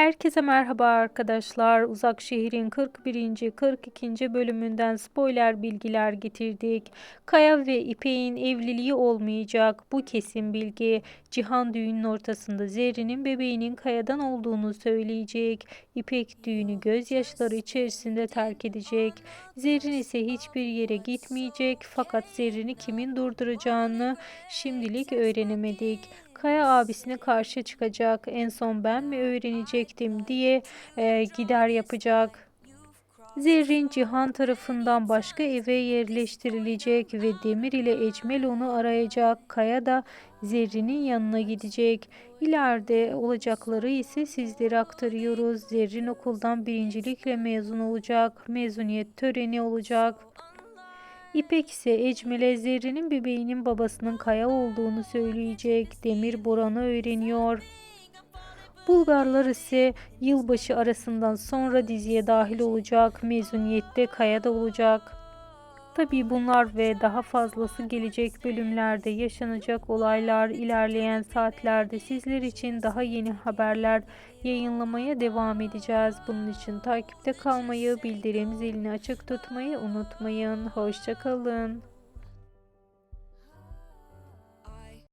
Herkese merhaba arkadaşlar. Uzak Şehir'in 41. 42. bölümünden spoiler bilgiler getirdik. Kaya ve İpek'in evliliği olmayacak. Bu kesin bilgi. Cihan düğünün ortasında Zerrin'in bebeğinin Kaya'dan olduğunu söyleyecek. İpek düğünü gözyaşları içerisinde terk edecek. Zerrin ise hiçbir yere gitmeyecek. Fakat Zerrin'i kimin durduracağını şimdilik öğrenemedik. Kaya abisine karşı çıkacak. En son ben mi öğrenecektim diye e, gider yapacak. Zerrin Cihan tarafından başka eve yerleştirilecek ve Demir ile Ecmel onu arayacak. Kaya da Zerrin'in yanına gidecek. İleride olacakları ise sizlere aktarıyoruz. Zerrin okuldan birincilikle mezun olacak. Mezuniyet töreni olacak. İpek ise Ecmel'e Zerrin'in bebeğinin babasının Kaya olduğunu söyleyecek. Demir Boran'ı öğreniyor. Bulgarlar ise yılbaşı arasından sonra diziye dahil olacak. Mezuniyette Kaya da olacak. Tabii bunlar ve daha fazlası gelecek bölümlerde yaşanacak olaylar ilerleyen saatlerde sizler için daha yeni haberler yayınlamaya devam edeceğiz. Bunun için takipte kalmayı, bildirim zilini açık tutmayı unutmayın. Hoşçakalın.